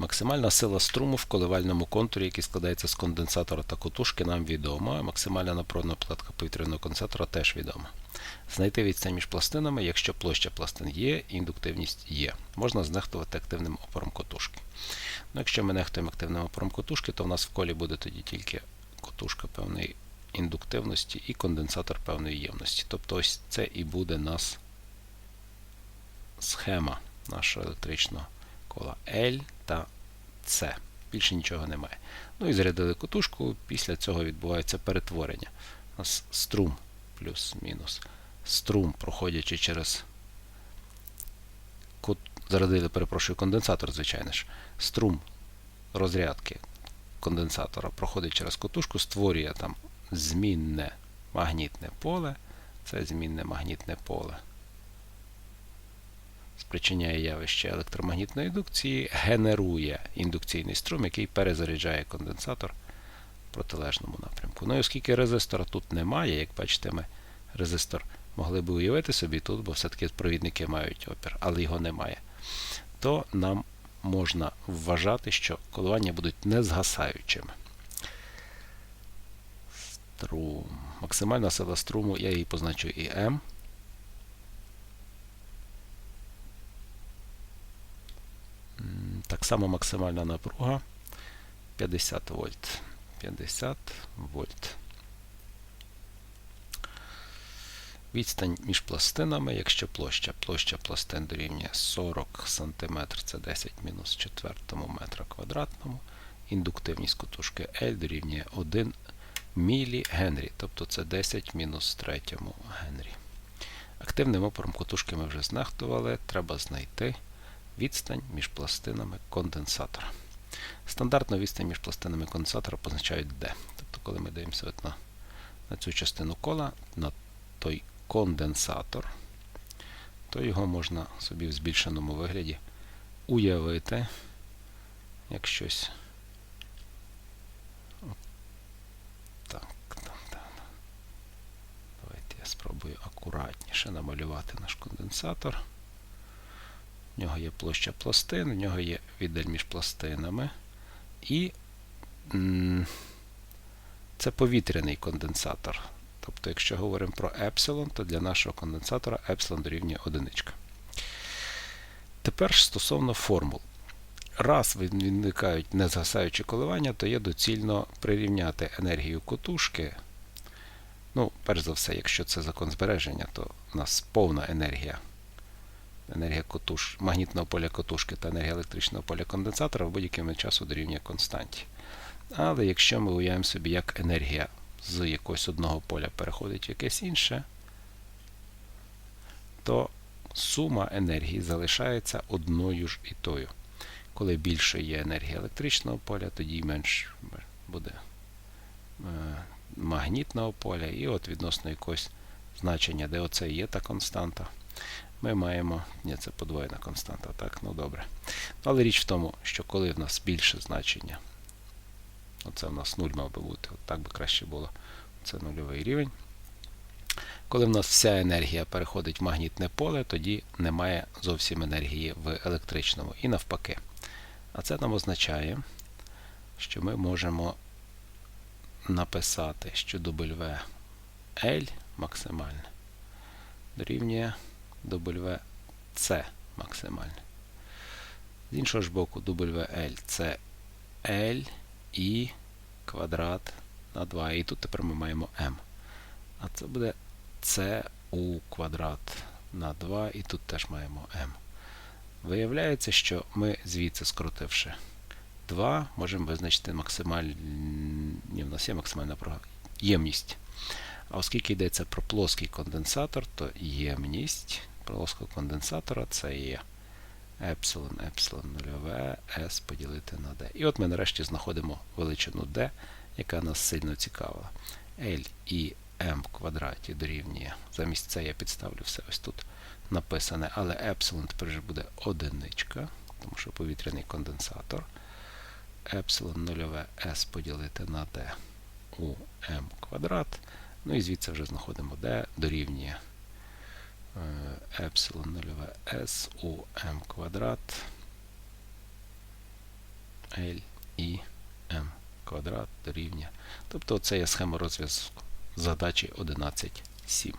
Максимальна сила струму в коливальному контурі, який складається з конденсатора та котушки, нам відома. Максимальна напругна платка повітряного конденсатора теж відома. Знайти відстань між пластинами, якщо площа пластин є, індуктивність є. Можна знехтувати активним опором котушки. Ну, якщо ми нехтуємо активним опором котушки, то в нас в колі буде тоді тільки котушка певної індуктивності і конденсатор певної ємності. Тобто ось це і буде нас схема нашого електричного кола L та C. Більше нічого немає. Ну і зарядили котушку, після цього відбувається перетворення. У нас струм плюс-мінус. Струм, проходячи через кот... зарядили, перепрошую, конденсатор, звичайно ж. Струм розрядки конденсатора проходить через котушку, створює там змінне магнітне поле. Це змінне магнітне поле спричиняє явище електромагнітної індукції, генерує індукційний струм, який перезаряджає конденсатор в протилежному напрямку. Ну і оскільки резистора тут немає, як бачите, ми резистор могли би уявити собі тут, бо все-таки провідники мають опір, але його немає, то нам можна вважати, що коливання будуть незгасаючими. Струм. Максимальна сила струму, я її позначу і М. Так само максимальна напруга 50 вольт. 50 вольт. Відстань між пластинами, якщо площа. Площа пластин дорівнює 40 см, це 10 мінус 4 метра квадратному. Індуктивність кутушки L дорівнює 1 мілі Генрі, тобто це 10 мінус 3 Генрі. Активним опором кутушки ми вже знехтували, треба знайти відстань між пластинами конденсатора. Стандартно відстань між пластинами конденсатора позначають D. Тобто, коли ми дивимося от на, на цю частину кола, на той конденсатор, то його можна собі в збільшеному вигляді уявити як щось. Спробую акуратніше намалювати наш конденсатор. В нього є площа пластин, в нього є віддаль між пластинами. І це повітряний конденсатор. Тобто, якщо говоримо про епсилон, то для нашого конденсатора епсилон дорівнює одиничка. Тепер ж стосовно формул. Раз виникають незгасаючі коливання, то є доцільно прирівняти енергію котушки. Ну, перш за все, якщо це закон збереження, то у нас повна енергія енергія котуш, магнітного поля котушки та енергія електричного поля конденсатора в будь-якому часу дорівнює константі. Але якщо ми уявимо собі, як енергія з якогось одного поля переходить в якесь інше, то сума енергії залишається одною ж і тою. Коли більше є енергія електричного поля, тоді менш буде е, магнітного поля, і от відносно якогось значення, де оце є та константа ми маємо. Ні, це подвоєна константа. Так, ну добре. Але річ в тому, що коли в нас більше значення, оце в нас 0 мав би бути, от так би краще було. Це нульовий рівень. Коли в нас вся енергія переходить в магнітне поле, тоді немає зовсім енергії в електричному. І навпаки. А це нам означає, що ми можемо написати, що WL максимальне дорівнює WC максимальне. З іншого ж боку, WL це L і квадрат на 2. І тут тепер ми маємо m. А це буде CU квадрат на 2, і тут теж маємо m. Виявляється, що ми звідси, скоротивши 2, можемо визначити максимальні, в нас є максимальна ємність. А оскільки йдеться про плоский конденсатор, то ємність плоского конденсатора це є епсилон, епсилон нульове, S поділити на D. І от ми нарешті знаходимо величину D, яка нас сильно цікавила. L і m в квадраті дорівнює. Замість це я підставлю все ось тут написане, але епсилон тепер вже буде одиничка, тому що повітряний конденсатор. Епсилон нульове S поділити на D у m квадрат. Ну і звідси вже знаходимо D дорівнює е, епсилон 0 S у m квадрат L і M квадрат дорівнює. Тобто це є схема розв'язку задачі 11.7.